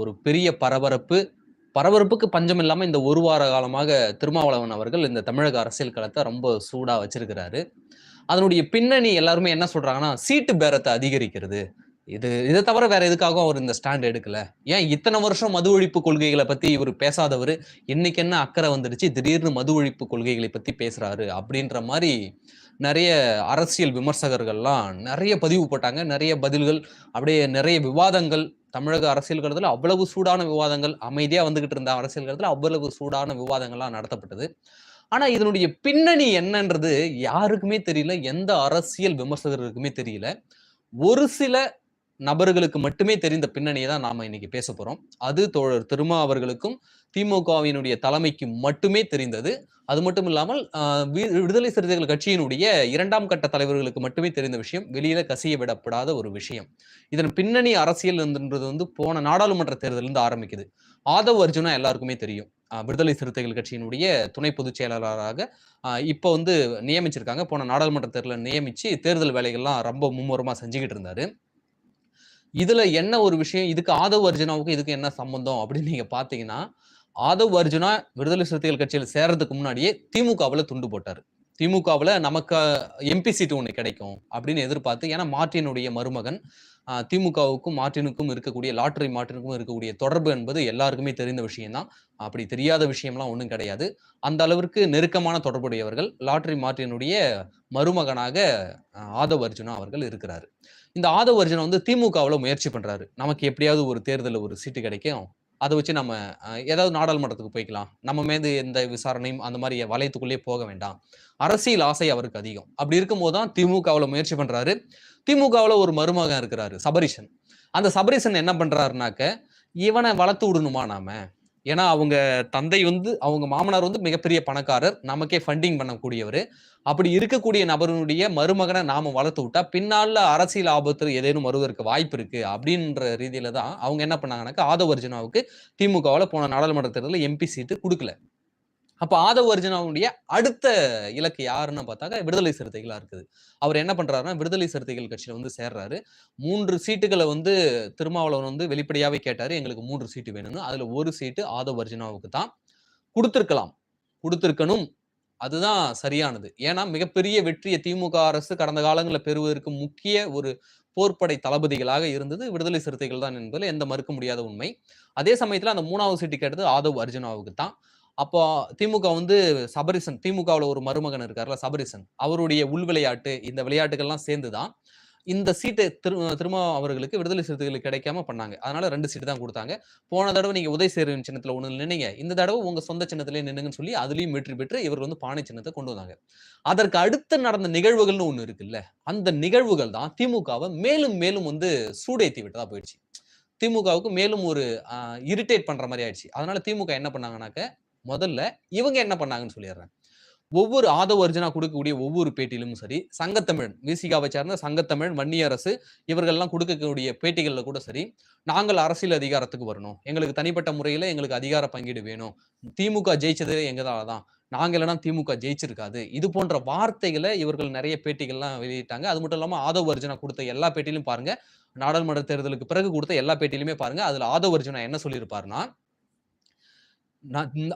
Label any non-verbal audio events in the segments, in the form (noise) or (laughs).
ஒரு பெரிய பரபரப்பு. பரபரப்புக்கு பஞ்சம் இல்லாமல் இந்த ஒரு வார காலமாக திருமாவளவன் அவர்கள் இந்த தமிழக அரசியல் களத்தை ரொம்ப சூடாக வச்சிருக்கிறாரு. அதனுடைய பின்னணி எல்லாருமே என்ன சொல்றாங்கன்னா சீட்டு பேரத்தை அதிகரிக்கிறது. இது இதை தவிர வேற எதுக்காகவும் அவர் இந்த ஸ்டாண்ட் எடுக்கல. ஏன் இத்தனை வருஷம் மது ஒழிப்பு கொள்கைகளை பத்தி இவர் பேசாதவர்? இன்னைக்கு என்ன அக்கறை வந்துடுச்சு? திடீர்னு மது ஒழிப்பு கொள்கைகளை பத்தி பேசுறாரு அப்படின்ற மாதிரி நிறைய அரசியல் விமர்சகர்கள்லாம் நிறைய பதிவு போட்டாங்க. நிறைய பதில்கள் அப்படியே நிறைய விவாதங்கள் தமிழக அரசியல் அவ்வளவு சூடான விவாதங்கள் அமைதியா வந்துகிட்டு இருந்த அரசியல் அவ்வளவு சூடான விவாதங்கள்லாம் நடத்தப்பட்டது. ஆனா இதனுடைய பின்னணி என்னன்றது யாருக்குமே தெரியல எந்த அரசியல் விமர்சகர்களுக்குமே தெரியல. ஒரு சில நபர்களுக்கு மட்டுமே தெரிந்த பின்னணியை தான் நாம இன்னைக்கு பேச போறோம் அது தோழர் திருமா அவர்களுக்கும் திமுகவினுடைய தலைமைக்கு மட்டுமே தெரிந்தது. அது மட்டும் இல்லாமல் விடுதலை சிறுத்தைகள் கட்சியினுடைய இரண்டாம் கட்ட தலைவர்களுக்கு மட்டுமே தெரிந்த விஷயம் வெளியில கசிய விடப்படாத ஒரு விஷயம். இதன் பின்னணி அரசியல் என்றது வந்து போன நாடாளுமன்ற தேர்தலிருந்து ஆரம்பிக்குது. ஆதவ் அர்ஜுனா எல்லாருக்குமே தெரியும். விடுதலை சிறுத்தைகள் கட்சியினுடைய துணை பொதுச் செயலாளராக இப்போ வந்து நியமிச்சிருக்காங்க. போன நாடாளுமன்ற தேர்தலில் நியமிச்சு தேர்தல் வேலைகள்லாம் ரொம்ப மும்முரமாக செஞ்சுக்கிட்டு இருந்தாரு. இதுல என்ன ஒரு விஷயம்? இதுக்கு ஆதவ் அர்ஜுனாவுக்கு இதுக்கு என்ன சம்பந்தம்? அப்படின்னு நீங்க பாத்தீங்கன்னா ஆதவ் அர்ஜுனா விடுதலை சிறுத்தைகள் கட்சியில் சேர்றதுக்கு முன்னாடியே திமுகவில் துண்டு போட்டாரு. திமுகவில் நமக்கு எம்பி சீட்டு ஒன்று கிடைக்கும் அப்படின்னு எதிர்பார்த்து ஏன்னா மார்ட்டினுடைய மருமகன் திமுகவுக்கும் மார்ட்டினுக்கும் இருக்கக்கூடிய லாட்டரி மார்டினுக்கும் இருக்கக்கூடிய தொடர்பு என்பது எல்லாருக்குமே தெரிந்த விஷயம்தான். அப்படி தெரியாத விஷயம்லாம் ஒன்றும் கிடையாது. அந்த அளவிற்கு நெருக்கமான தொடர்புடையவர்கள் லாட்டரி மார்ட்டினுடைய மருமகனாக ஆதவ் அர்ஜுனா அவர்கள் இருக்கிறார். இந்த ஆதவ் அர்ஜுனா வந்து திமுகவில் முயற்சி பண்ணுறாரு நமக்கு எப்படியாவது ஒரு தேர்தலில் ஒரு சீட்டு கிடைக்கும். அதை வச்சு நம்ம ஏதாவது நாடாளுமன்றத்துக்கு போய்க்கலாம். நம்ம மீது எந்த விசாரணையும் அந்த மாதிரி வலயத்துக்குள்ளேயே போக வேண்டாம். அரசியல் ஆசை அவருக்கு அதிகம். அப்படி இருக்கும்போது தான் திமுகவில் முயற்சி பண்றாரு. திமுகவில் ஒரு மருமகன் இருக்கிறாரு சபரிஷன் அந்த சபரிஷன் என்ன பண்றாருனாக்க இவனை வளர்த்து விடணுமா நாம? ஏன்னா அவங்க தந்தை வந்து அவங்க மாமனார் வந்து மிகப்பெரிய பணக்காரர். நமக்கே ஃபண்டிங் பண்ணக்கூடியவர். அப்படி இருக்கக்கூடிய நபருடைய மருமகனை நாம வளர்த்து விட்டா பின்னால அரசியல் ஆபத்து ஏதேனும் வருவதற்கு வாய்ப்பு இருக்கு அப்படின்ற ரீதியில தான் அவங்க என்ன பண்ணாங்கன்னாக்கா ஆதவர்ஜனாவுக்கு திமுகவில் போன நாடாளுமன்ற தேர்தலில் எம்பி சீட்டு கொடுக்கல. அப்ப ஆதவ் அர்ஜுனாவுடைய அடுத்த இலக்கு யாருன்னு பார்த்தாக்கா விடுதலை சிறுத்தைகளா இருக்குது. அவர் என்ன பண்றாருன்னா விடுதலை சிறுத்தைகள் கட்சியில வந்து சேர்றாரு. மூன்று சீட்டுகளை வந்து திருமாவளவன் வந்து வெளிப்படையாவே கேட்டாரு. எங்களுக்கு மூன்று சீட்டு வேணும்னு. அதுல ஒரு சீட்டு ஆதவ் அர்ஜுனாவுக்கு தான் கொடுத்திருக்கலாம். கொடுத்திருக்கணும். அதுதான் சரியானது. ஏன்னா மிகப்பெரிய வெற்றியை திமுக அரசு கடந்த காலங்களில் பெறுவதற்கு முக்கிய ஒரு போர்ப்படை தளபதிகளாக இருந்தது விடுதலை சிறுத்தைகள் தான் என்பதில் எந்த மறுக்க முடியாத உண்மை. அதே சமயத்தில் அந்த மூணாவது சீட்டு கேட்டது ஆதவ் அர்ஜுனாவுக்கு தான். அப்போ திமுக வந்து சபரிசன் திமுகவுல ஒரு மருமகன் இருக்கார்ல சபரிசன் அவருடைய உள் விளையாட்டு இந்த விளையாட்டுகள்லாம் சேர்ந்துதான் இந்த சீட்டை திரு திரும்ப அவர்களுக்கு விடுதலை சிறுத்தைகளுக்கு கிடைக்காம பண்ணாங்க. அதனால ரெண்டு சீட்டு தான் கொடுத்தாங்க. போன தடவை நீங்க உதய் சேரும் சின்னத்துல ஒன்று நின்னீங்க. இந்த தடவை உங்க சொந்த சின்னத்திலே நின்னுங்கன்னு சொல்லி அதுலயும் வெற்றி பெற்று இவர் வந்து பானை சின்னத்தை கொண்டு வந்தாங்க. அதற்கு அடுத்து நடந்த நிகழ்வுகள்னு ஒன்று இருக்குல்ல அந்த நிகழ்வுகள் தான் திமுகவை மேலும் மேலும் வந்து சூடேத்தி விட்டதா போயிடுச்சு. திமுகவுக்கு மேலும் ஒரு இரிட்டேட் பண்ற மாதிரி ஆயிடுச்சு. அதனால திமுக என்ன பண்ணாங்கன்னாக்க முதல்ல இவங்க என்ன பண்ணாங்கன்னு சொல்லிடுறேன். ஒவ்வொரு ஆதவ அர்ஜுனா கொடுக்கக்கூடிய ஒவ்வொரு பேட்டியிலும் சரி சங்கத்தமிழன் விசிகாவை சேர்ந்த சங்கத்தமிழ் வன்னியரசு இவர்கள்லாம் கொடுக்கக்கூடிய பேட்டிகளில் கூட சரி நாங்கள் அரசியல் அதிகாரத்துக்கு வரணும். எங்களுக்கு தனிப்பட்ட முறையில் எங்களுக்கு அதிகார பங்கீடு வேணும். திமுக ஜெயிச்சது எங்கதால தான். நாங்கள் இல்லைனா திமுக ஜெயிச்சிருக்காது. இது போன்ற வார்த்தைகளை இவர்கள் நிறைய பேட்டிகள்லாம் வெளியிட்டாங்க. அது மட்டும் இல்லாமல் ஆதவ அர்ஜுனா கொடுத்த எல்லா பேட்டியிலும் பாருங்க நாடாளுமன்ற தேர்தலுக்கு பிறகு கொடுத்த எல்லா பேட்டியிலுமே பாருங்க அதில் ஆதவ அர்ஜுனா என்ன சொல்லியிருப்பாருன்னா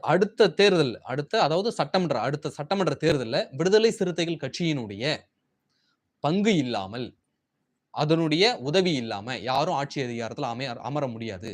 அடுத்த தேர்தல் அடுத்த அதாவது சட்டமன்ற அடுத்த சட்டமன்ற தேர்தலில் விடுதலை சிறுத்தைகள் கட்சியினுடைய பங்கு இல்லாமல் அதனுடைய உதவி இல்லாமல் யாரும் ஆட்சி அதிகாரத்தில் அமைய அமர முடியாது.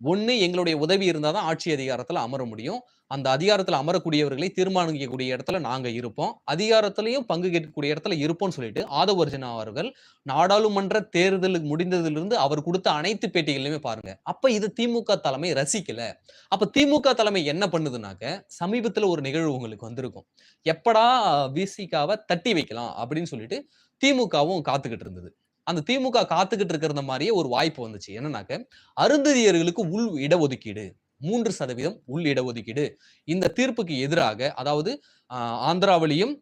ஒன்று எங்களுடைய உதவி இருந்தால் தான் ஆட்சி அதிகாரத்தில் அமர முடியும். அந்த அதிகாரத்தில் அமரக்கூடியவர்களை தீர்மானிக்கக்கூடிய இடத்துல நாங்கள் இருப்போம். அதிகாரத்திலையும் பங்கு கேட்கக்கூடிய இடத்துல இருப்போம்னு சொல்லிட்டு ஆதவ் அர்ஜுனா அவர்கள் நாடாளுமன்ற தேர்தல் முடிந்ததிலிருந்து அவர் கொடுத்த அனைத்து பேட்டிகளையுமே பாருங்க. அப்ப இது திமுக தலைமை ரசிக்கல. அப்ப திமுக தலைமை என்ன பண்ணுதுனாக்க சமீபத்துல ஒரு நிகழ்வு உங்களுக்கு வந்திருக்கும். எப்படா விசிகாவை தட்டி வைக்கலாம் அப்படின்னு சொல்லிட்டு திமுகவும் காத்துக்கிட்டு இருந்தது. அந்த திமுக காத்துக்கிட்டு இருக்கிற மாதிரியே ஒரு வாய்ப்பு வந்துச்சு. என்னன்னாக்க அருந்ததியர்களுக்கு உள் இடஒதுக்கீடு. மூன்று சதவீதம் உள் இடஒதுக்கீடு. இந்த தீர்ப்புக்கு எதிராக அதாவது ஆந்திராவிலையும்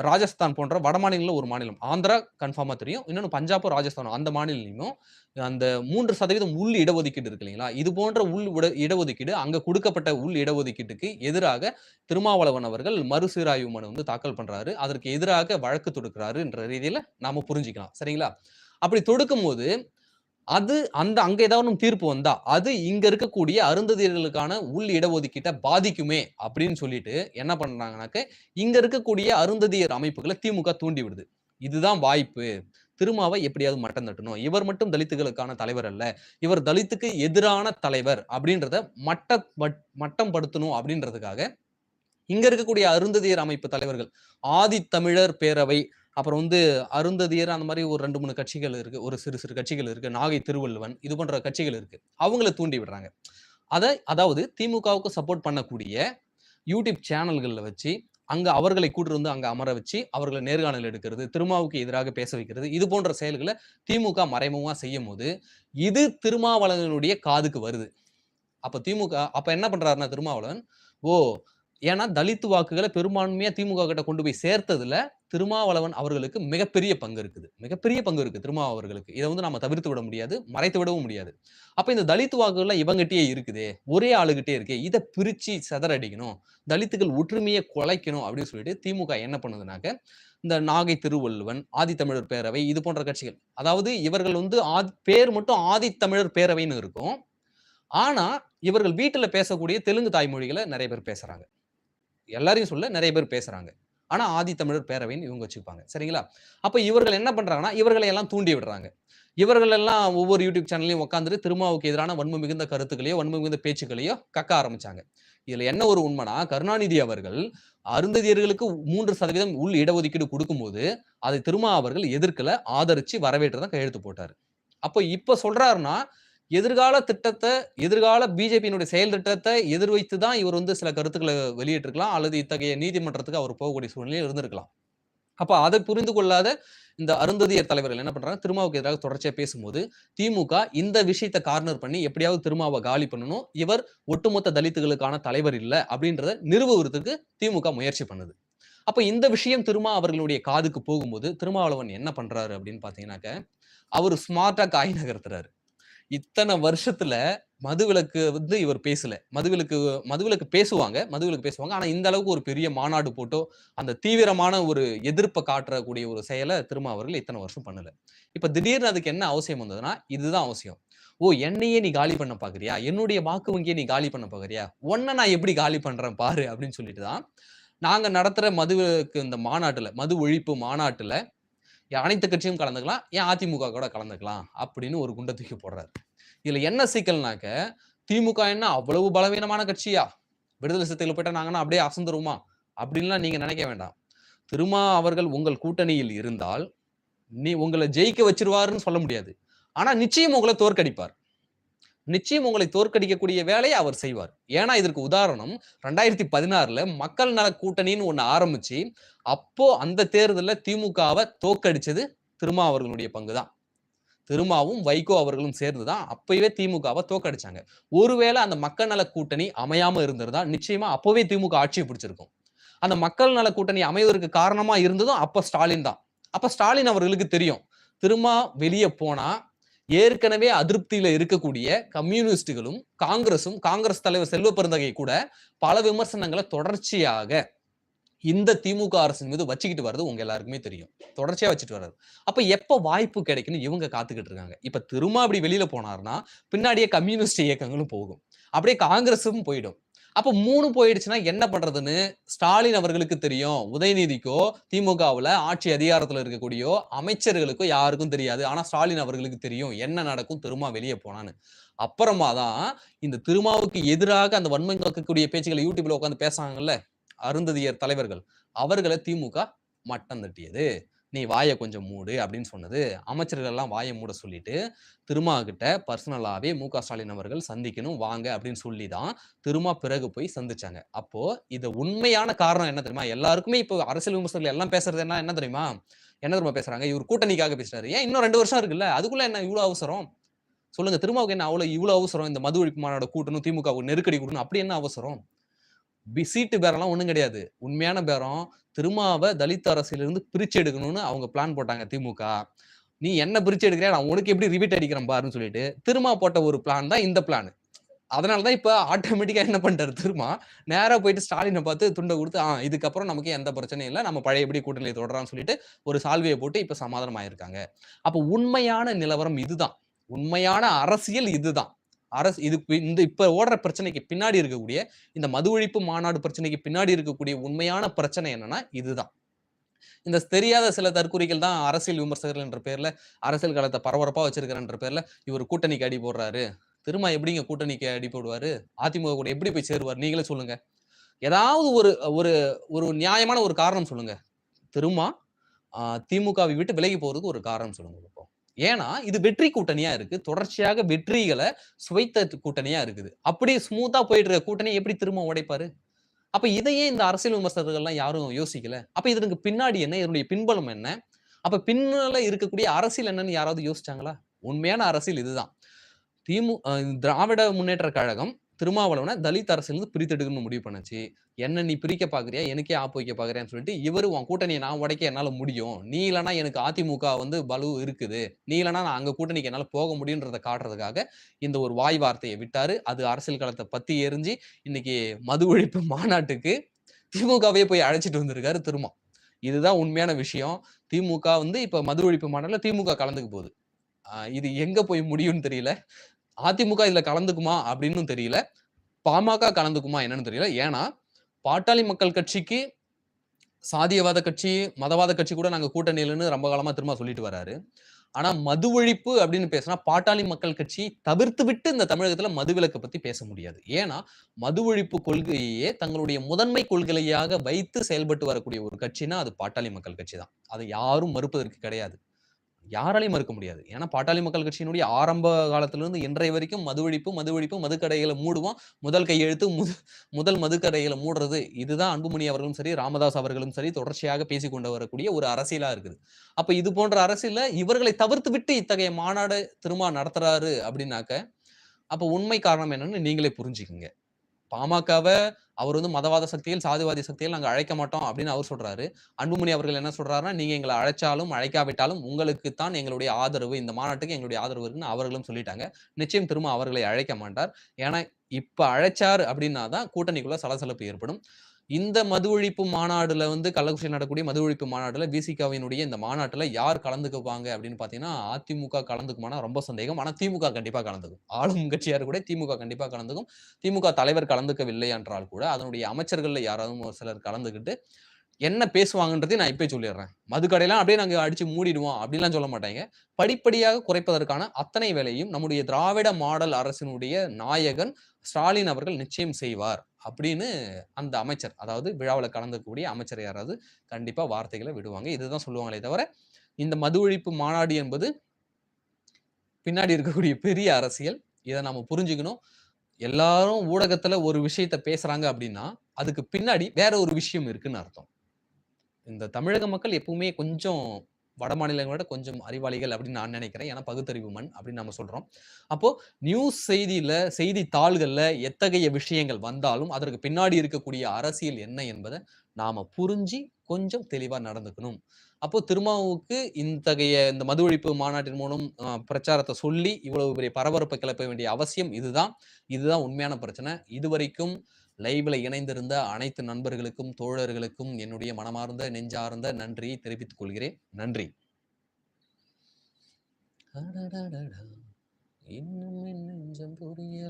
ராஜஸ்தான் போன்ற வடமாநிலங்களில் ஒரு மாநிலம். ஆந்திரா கன்ஃபார்மாக தெரியும். இன்னொன்று பஞ்சாபும் ராஜஸ்தானோ அந்த மாநிலையும் அந்த மூன்று சதவீதம் உள் இடஒதுக்கீடு இருக்கு இல்லைங்களா? இது போன்ற உள் இட- இடஒதுக்கீடு அங்கே கொடுக்கப்பட்ட உள் இடஒதுக்கீட்டுக்கு எதிராக திருமாவளவன் அவர்கள் மறுசீராய்வு மனு வந்து தாக்கல் பண்ணுறாரு அதற்கு எதிராக வழக்கு தொடுக்கிறாருன்ற ரீதியில் நாம் புரிஞ்சுக்கலாம். சரிங்களா? அப்படி தொடுக்கும் போது அது அந்த அங்க ஏதாவது தீர்ப்பு வந்தா, அது இங்க இருக்கக்கூடிய அருந்ததியர்களுக்கான உள் இடஒதுக்கீட்டை பாதிக்குமே அப்படின்னு சொல்லிட்டு என்ன பண்றாங்கனாக்க, இங்க இருக்கக்கூடிய அருந்ததியர் அமைப்புகளை திமுக தூண்டி விடுது. இதுதான் வாய்ப்பு. திருமாவை எப்படியாவது மட்டம் தட்டணும். இவர் மட்டும் தலித்துகளுக்கான தலைவர் அல்ல. இவர் தலித்துக்கு எதிரான தலைவர் அப்படின்றத மட்ட மட்டம் படுத்தணும் அப்படின்றதுக்காக, இங்க இருக்கக்கூடிய அருந்ததியர் அமைப்பு தலைவர்கள், ஆதித்தமிழர் பேரவை, அப்புறம் வந்து அருந்ததியர் அந்த மாதிரி ஒரு 2, 3 கட்சிகள் இருக்கு. ஒரு சிறு சிறு கட்சிகள் இருக்கு. நாகை திருவள்ளுவன் இது போன்ற கட்சிகள் இருக்கு. அவங்கள தூண்டி விடுறாங்க. அதை அதாவது திமுகவுக்கு சப்போர்ட் பண்ணக்கூடிய யூடியூப் சேனல்களில் வச்சு, அங்கே அவர்களை கூட்டிட்டு வந்து அமர வச்சு, அவர்களை நேர்காணல் எடுக்கிறது, திருமாவுக்கு எதிராக பேச வைக்கிறது, இது போன்ற செயல்களை திமுக மறைமுகமா செய்யும்போது, இது திருமாவளவனுடைய காதுக்கு வருது. அப்போ திமுக அப்போ என்ன பண்ணுறாருன்னா திருமாவளவன், ஓ! ஏன்னா தலித்து வாக்குகளை பெரும்பான்மையாக திமுக கிட்ட கொண்டு போய் சேர்த்ததுல, திருமாவளவன் அவர்களுக்கு மிகப்பெரிய பங்கு இருக்குது. மிகப்பெரிய பங்கு இருக்கு திருமா அவர்களுக்கு. இதை வந்து நம்ம தவிர்த்து விட முடியாது. மறைத்து விடவும் முடியாது. அப்ப இந்த தலித் வாக்குகள்லாம் இவங்கிட்டே இருக்குதே. ஒரே ஆளுகிட்டே இருக்கே. இதை பிரிச்சு சிதறடிக்கணும். தலித்துகள் ஒற்றுமையை குலைக்கணும் அப்படின்னு சொல்லிட்டு திமுக என்ன பண்ணுதுனாக்க, இந்த நாகை திருவள்ளுவன், ஆதித்தமிழர் பேரவை இது போன்ற கட்சிகள். அதாவது இவர்கள் வந்து ஆதி பேர் மட்டும் ஆதித்தமிழர் பேரவைன்னு இருக்கும். ஆனா, இவர்கள் வீட்டுல பேசக்கூடிய தெலுங்கு தாய்மொழிகளை நிறைய பேர் பேசுறாங்க. எல்லாரையும் சொல்ல நிறைய பேர் பேசுறாங்க. ஆனா, ஆதித்தமிழர் பேரவைன்னு இவங்க வச்சுப்பாங்க. சரிங்களா? அப்போ இவர்கள் என்ன பண்ணுறாங்கன்னா இவர்களை எல்லாம் தூண்டி விடுறாங்க. இவர்கள் எல்லாம் ஒவ்வொரு யூடியூப் சேனல்லையும் உட்காந்துட்டு திருமாவுக்கு எதிரான வன்ம மிகுந்த கருத்துக்களையோ, வன்ம மிகுந்த பேச்சுக்களையோ கக்க ஆரம்பிச்சாங்க. இதுல என்ன ஒரு உண்மைனா, கருணாநிதி அவர்கள் அருந்ததியர்களுக்கு மூன்று சதவீதம் உள் இடஒதுக்கீடு கொடுக்கும்போது அதை திருமா அவர்கள் எதிர்க்கல, ஆதரிச்சு வரவேற்று தான் கையெழுத்து போட்டாரு. அப்போ இப்ப சொல்றாருன்னா, எதிர்கால திட்டத்தை எதிர்கால பிஜேபியினுடைய செயல் திட்டத்தை எதிர் வைத்து தான் இவர் வந்து சில கருத்துக்களை வெளியிட்டிருக்கலாம். அல்லது இத்தகைய நீதிமன்றத்துக்கு அவர் போகக்கூடிய சூழ்நிலையில் இருந்திருக்கலாம். அப்ப அதை புரிந்து கொள்ளாத இந்த அருந்ததியர் தலைவர்கள் என்ன பண்றாங்க, திருமாவுக்கு எதிராக தொடர்ச்சியா பேசும்போது, திமுக இந்த விஷயத்த கார்னர் பண்ணி எப்படியாவது திருமாவை காலி பண்ணணும். இவர் ஒட்டுமொத்த தலித்துகளுக்கான தலைவர் இல்லை அப்படின்றத நிறுவுவதற்கு திமுக முயற்சி பண்ணுது. அப்ப இந்த விஷயம் திருமா அவர்களுடைய காதுக்கு போகும்போது, திருமாவளவன் என்ன பண்றாரு அப்படின்னு பார்த்தீங்கன்னாக்க, அவர் ஸ்மார்ட்டா காய் நகர்த்துறாரு. இத்தனை வருஷத்துல மதுவிலக்கு வந்து இவர் பேசல. மதுவிலக்கு மதுவிலக்கு பேசுவாங்க மதுவிலக்கு பேசுவாங்க. ஆனா, இந்த அளவுக்கு ஒரு பெரிய மாநாடு போட்டோ, அந்த தீவிரமான ஒரு எதிர்ப்பை காட்டக்கூடிய ஒரு செயலை திருமா அவர்கள் வருஷம் பண்ணல. இப்ப திடீர்னு அதுக்கு என்ன அவசியம் வந்ததுன்னா, இதுதான் அவசியம். ஓ! என்னையே நீ காலி பண்ண பாக்குறியா என்னுடைய வாக்கு வங்கியை நீ காலி பண்ண பாக்குறியா உன்ன நான் எப்படி காலி பண்றேன் பாரு அப்படின்னு சொல்லிட்டு தான், நாங்க நடத்துற மதுவிலக்கு இந்த மாநாட்டுல, மது ஒழிப்பு மாநாட்டுல அனைத்து கட்சியும் கலந்துக்கலாம். ஏன் அதிமுக கூட கலந்துக்கலாம் அப்படின்னு ஒரு குண்டை தூக்கி போடுறாரு. இதுல என்ன சிக்கல்னாக்க, திமுக என்ன அவ்வளவு பலவீனமான கட்சியா? விடுதலை சிறுத்தைகள் போயிட்டா நாங்கன்னா அப்படியே அசந்துருவோமா? அப்படின்லாம் நீங்க நினைக்க வேண்டாம். திருமா அவர்கள் உங்கள் கூட்டணியில் இருந்தால், நீ உங்களை ஜெயிக்க வச்சுருவாருன்னு சொல்ல முடியாது. ஆனா நிச்சயம் உங்களை தோற்கடிப்பார். நிச்சயம் உங்களை தோற்கடிக்கக்கூடிய வேலையை அவர் செய்வார். ஏன்னா, இதற்கு உதாரணம் 2016ல மக்கள் நல கூட்டணின்னு ஒண்ணு ஆரம்பிச்சு, அப்போ அந்த தேர்தலில் திமுகவை தோற்கடிச்சது திருமா அவர்களுடைய பங்கு தான். திருமாவும், வைகோ அவர்களும் சேர்ந்து தான் அப்பவே திமுகவை தோற்கடிச்சாங்க. ஒருவேளை அந்த மக்கள் நல கூட்டணி அமையாம இருந்திருந்தா, நிச்சயமா அப்பவே திமுக ஆட்சியை பிடிச்சிருக்கும். அந்த மக்கள் நல கூட்டணி அமைவதற்கு காரணமா இருந்ததும் அப்ப ஸ்டாலின் தான். அப்ப ஸ்டாலின் அவர்களுக்கு தெரியும். திருமா வெளியே போனா, ஏற்கனவே அதிருப்தியில இருக்கக்கூடிய கம்யூனிஸ்டுகளும், காங்கிரசும், காங்கிரஸ் தலைவர் செல்வ பெருந்தகை கூட பல விமர்சனங்களை தொடர்ச்சியாக இந்த திமுக அரசின் மீது வச்சுக்கிட்டு வர்றது உங்க எல்லாருக்குமே தெரியும். தொடர்ச்சியா வச்சுட்டு வர்றது. அப்ப எப்ப வாய்ப்பு கிடைக்கும்னு இவங்க காத்துக்கிட்டு இருக்காங்க. இப்ப திரும்ப அப்படி வெளியில போனாருன்னா, பின்னாடியே கம்யூனிஸ்ட் இயக்கங்களும் போகும். அப்படியே காங்கிரஸும் போயிடும். அப்ப மூணு போயிடுச்சுன்னா என்ன பண்றதுன்னு ஸ்டாலின் அவர்களுக்கு தெரியும். உதயநிதிக்கோ, திமுகவுல ஆட்சி அதிகாரத்துல இருக்கக்கூடியோ அமைச்சர்களுக்கோ யாருக்கும் தெரியாது. ஆனா ஸ்டாலின் அவர்களுக்கு தெரியும். என்ன நடக்கும் திருமா வெளியே போனான்னு. அப்புறமா தான் இந்த திருமாவுக்கு எதிராக அந்த வன்மை காக்கக்கூடிய பேச்சுகளை யூடியூப்ல உட்காந்து பேசுறாங்கல்ல, அருந்ததியர் தலைவர்கள். அவர்களை திமுக மட்டம் தட்டியது. "நீ வாயை கொஞ்சம் மூடு" அப்படின்னு சொன்னது. அமைச்சர்கள் எல்லாம் மூட சொல்லிட்டு, திருமா கிட்ட மு மு.க. ஸ்டாலின் அவர்கள் சந்திக்கணும் வாங்க அப்படின்னு சொல்லி தான், திருமா பிறகு போய் சந்திச்சாங்க. அப்போ இது உண்மையான காரணம் என்ன தெரியுமா? எல்லாருக்குமே இப்போ அரசியல் விமர்சகர்கள் எல்லாம் பேசுறது என்ன என்ன தெரியுமா? என்ன தெரியுமா பேசுறாங்க? இவர் கூட்டணிக்காக பேசுறாரு. ஏன் இன்னும் ரெண்டு வருஷம் இருக்குல்ல. அதுக்குள்ள என்ன இவ்வளோ அவசரம்? சொல்லுங்க. திருமாவுக்கு என்ன அவ்வளோ இவ்வளோ அவசரம்? இந்த மது ஒழிப்பு மாநாடு கூட்டணும், திமுகவுக்கு நெருக்கடி கூட்டணும் அப்படி என்ன அவசரம்? பி சீட்டு பேரம்லாம் ஒன்றும் கிடையாது. உண்மையான பேரம், திருமாவை தலித் அரசியலிருந்து பிரிச்சு எடுக்கணும்னு அவங்க பிளான் போட்டாங்க திமுக. "நீ என்ன பிரிச்சு எடுக்கிறியா நான் உனக்கு எப்படி ரிபீட் அடிக்கிறேன் பாருன்னு" சொல்லிட்டு, திருமா போட்ட ஒரு பிளான் தான் இந்த பிளான். அதனால தான் இப்போ ஆட்டோமேட்டிக்காக என்ன பண்ணிட்டாரு திருமா, நேராக போயிட்டு ஸ்டாலினை பார்த்து துண்டை கொடுத்து "ஆ இதுக்கப்புறம் நமக்கு எந்த பிரச்சனையும் இல்லை நம்ம பழையபடி கூட்டணியில தொடரான்னு சொல்லிட்டு ஒரு சால்வையை போட்டு இப்போ சமாதானம் ஆயிருக்காங்க. அப்போ உண்மையான நிலவரம் இதுதான். உண்மையான அரசியல் இதுதான் அரசு இது இந்த இப்ப ஓடுற பிரச்சனைக்கு பின்னாடி இருக்கக்கூடிய இந்த மது ஒழிப்பு மாநாடு பிரச்சனைக்கு பின்னாடி இருக்கக்கூடிய உண்மையான பிரச்சனை என்னன்னா இதுதான். இந்த தெரியாத சில தற்குறிகள் தான் அரசியல் விமர்சகர்கள் என்ற பேர்ல அரசியல் காலத்தை பரபரப்பா வச்சிருக்கிறன்ற பேர்ல இவர் கூட்டணிக்கு அடி போடுறாரு. திரும்ப எப்படிங்க கூட்டணிக்கு அடி போடுவாரு? அதிமுக கூட எப்படி போய் சேருவார்? நீங்களே சொல்லுங்க. ஏதாவது ஒரு ஒரு ஒரு நியாயமான ஒரு காரணம் சொல்லுங்க. திரும்ப திமுகவை விட்டு விலகி போறதுக்கு ஒரு காரணம் சொல்லுங்க இப்போ ஏன்னா இது வெற்றி கூட்டணியா இருக்கு. தொடர்ச்சியாக வெற்றிகளை சுவைத்த கூட்டணியா இருக்குது. அப்படியே ஸ்மூத்தா போயிட்டு இருக்க கூட்டணி எப்படி திரும்ப உடைப்பாரு? அப்ப இதையே இந்த அரசியல் விமர்சகர்கள்லாம் யாரும் யோசிக்கல. அப்ப இதற்கு பின்னாடி என்ன? இதனுடைய பின்பலம் என்ன? அப்ப பின்னால இருக்கக்கூடிய அரசியல் என்னன்னு யாராவது யோசிச்சாங்களா? உண்மையான அரசியல் இதுதான். திமு திராவிட முன்னேற்ற கழகம் திருமாவளவனை தலித் அரசியல் பிரித்தெடுக்கணும்னு முடிவு பண்ணுச்சு. என்ன நீ பிரிக்க பாக்குறியா? எனக்கே ஆப்பு வைக்க பாக்குறியான்னு சொல்லிட்டு இவர் உன் கூட்டணியை நான் உடைக்க என்னால முடியும். நீ இல்லைனா எனக்கு அதிமுக வந்து பலு இருக்குது. நீ இல்லைனா நான் அங்க கூட்டணிக்கு என்னால போக முடியுன்றதை காட்டுறதுக்காக இந்த ஒரு வாய் வார்த்தையை விட்டாரு. அது அரசியல் களத்தை பத்தி எரிஞ்சு இன்னைக்கு மது ஒழிப்பு (laughs) மாநாட்டுக்கு திமுகவே போய் அழைச்சிட்டு வந்திருக்காரு திருமா. இதுதான் உண்மையான விஷயம். திமுக வந்து இப்ப மது ஒழிப்பு மாநாட்டில் திமுக கலந்துக்க போகுது. இது எங்க போய் முடியும்னு தெரியல. அதிமுக இதுல கலந்துக்குமா அப்படின்னு தெரியல. பாமக கலந்துக்குமா என்னன்னு தெரியல. ஏன்னா பாட்டாளி மக்கள் கட்சிக்கு சாதியவாத கட்சி மதவாத கட்சி கூட நாங்க கூட்டணியிலன்னு ரொம்ப காலமா திரும்ப சொல்லிட்டு வராரு. ஆனா மது ஒழிப்பு அப்படின்னு பேசினா பாட்டாளி மக்கள் கட்சி தவிர்த்து விட்டு இந்த தமிழகத்துல மதுவிலக்கை பத்தி பேச முடியாது. ஏன்னா மது ஒழிப்பு கொள்கையே தங்களுடைய முதன்மை கொள்கையாக வைத்து செயல்பட்டு வரக்கூடிய ஒரு கட்சினா அது பாட்டாளி மக்கள் கட்சி தான். அதை யாரும் மறுப்பதற்கு கிடையாது. யாராலையும் மறுக்க முடியாது. ஏன்னா பாட்டாளி மக்கள் கட்சியினுடைய ஆரம்ப காலத்திலிருந்து இன்றைய வரைக்கும் மது ஒழிப்பு மது ஒழிப்பு மதுக்கடைகளை மூடுவோம். முதல் கையெழுத்து முது முதல் மதுக்கடைகளை மூடுறது. இதுதான் அன்புமணி அவர்களும் சரி ராமதாஸ் அவர்களும் சரி தொடர்ச்சியாக பேசிக்கொண்டு வரக்கூடிய ஒரு அரசியலா இருக்குது. அப்ப இது போன்ற அரசியல இவர்களை தவிர்த்து விட்டு இத்தகைய மாநாடு திரும்ப நடத்துறாரு அப்படின்னாக்க அப்ப உண்மை காரணம் என்னன்னு நீங்களே புரிஞ்சுக்குங்க. பாமகவை அவர் வந்து மதவாத சக்தியில் சாதிவாதி சக்தியில் நாங்கள் அழைக்க மாட்டோம் அப்படின்னு அவர் சொல்றாரு. அன்புமணி அவர்கள் என்ன சொல்றாருன்னா நீங்க எங்களை அழைச்சாலும் அழைக்காவிட்டாலும் உங்களுக்கு தான் எங்களுடைய ஆதரவு இந்த மாநாட்டுக்கு எங்களுடைய ஆதரவு இருக்குன்னு அவர்களும் சொல்லிட்டாங்க. நிச்சயம் திரும்ப அவர்களை அழைக்க மாட்டார். ஏன்னா இப்ப அழைச்சார் அப்படின்னா தான் கூட்டணிக்குள்ள சலசலப்பு ஏற்படும். இந்த மது ஒழிப்பு மாநாடுல வந்து கள்ளக்குறிச்சி நடக்கக்கூடிய மது ஒழிப்பு மாநாடுல விசிகாவினுடைய இந்த மாநாட்டுல யார் கலந்துக்குவாங்க அப்படின்னு பாத்தீங்கன்னா அதிமுக கலந்துக்குமானா ரொம்ப சந்தேகம். ஆனா திமுக கண்டிப்பா கலந்துக்கும். ஆளும் கட்சியார் கூட திமுக கண்டிப்பா கலந்துக்கும். திமுக தலைவர் கலந்துக்கவில்லை என்றால் கூட அதனுடைய அமைச்சர்கள்ல யாராவது ஒரு சிலர் கலந்துக்கிட்டு என்ன பேசுவாங்கன்றதையும் நான் இப்போ சொல்லிடுறேன். மதுக்கடையெல்லாம் அப்படியே நாங்கள் அடிச்சு மூடிடுவோம் அப்படிலாம் சொல்ல மாட்டாங்க. படிப்படியாக குறைப்பதற்கான அத்தனை வேலையும் நம்முடைய திராவிட மாடல் அரசினுடைய நாயகன் ஸ்டாலின் அவர்கள் நிச்சயம் செய்வார் அப்படின்னு அந்த அமைச்சர் அதாவது விழாவில் கலந்துக்கூடிய அமைச்சர் யாராவது கண்டிப்பாக வார்த்தைகளை விடுவாங்க. இதுதான் சொல்லுவாங்களே தவிர இந்த மது ஒழிப்பு மாநாடு என்பது பின்னாடி இருக்கக்கூடிய பெரிய அரசியல். இதை நம்ம புரிஞ்சுக்கணும். எல்லாரும் ஊடகத்துல ஒரு விஷயத்த பேசுறாங்க அப்படின்னா அதுக்கு பின்னாடி வேற ஒரு விஷயம் இருக்குன்னு அர்த்தம். இந்த தமிழக மக்கள் எப்பவுமே கொஞ்சம் வட மாநிலங்களோட விட கொஞ்சம் அறிவாளிகள் அப்படின்னு நான் நினைக்கிறேன். ஏன்னா பகுத்தறிவு மண் அப்படின்னு நம்ம சொல்றோம். அப்போ நியூஸ் செய்தியில செய்தி தாள்கள்ல எத்தகைய விஷயங்கள் வந்தாலும் அதற்கு பின்னாடி இருக்கக்கூடிய அரசியல் என்ன என்பதை நாம புரிஞ்சு கொஞ்சம் தெளிவா நடந்துக்கணும். அப்போ திருமாவுக்கு இத்தகைய இந்த மது ஒழிப்பு மாநாட்டின் மூலம் பிரச்சாரத்தை சொல்லி இவ்வளவு பெரிய பரபரப்பை கிளப்ப வேண்டிய அவசியம் இதுதான். இதுதான் உண்மையான பிரச்சனை. இதுவரைக்கும் லைவ்ல இணைந்திருந்த அனைத்து நண்பர்களுக்கும் தோழர்களுக்கும் என்னுடைய மனமார்ந்த நெஞ்சார்ந்த நன்றியை தெரிவித்துக் கொள்கிறேன். நன்றி. இன்னும் நெஞ்சம் புரியல.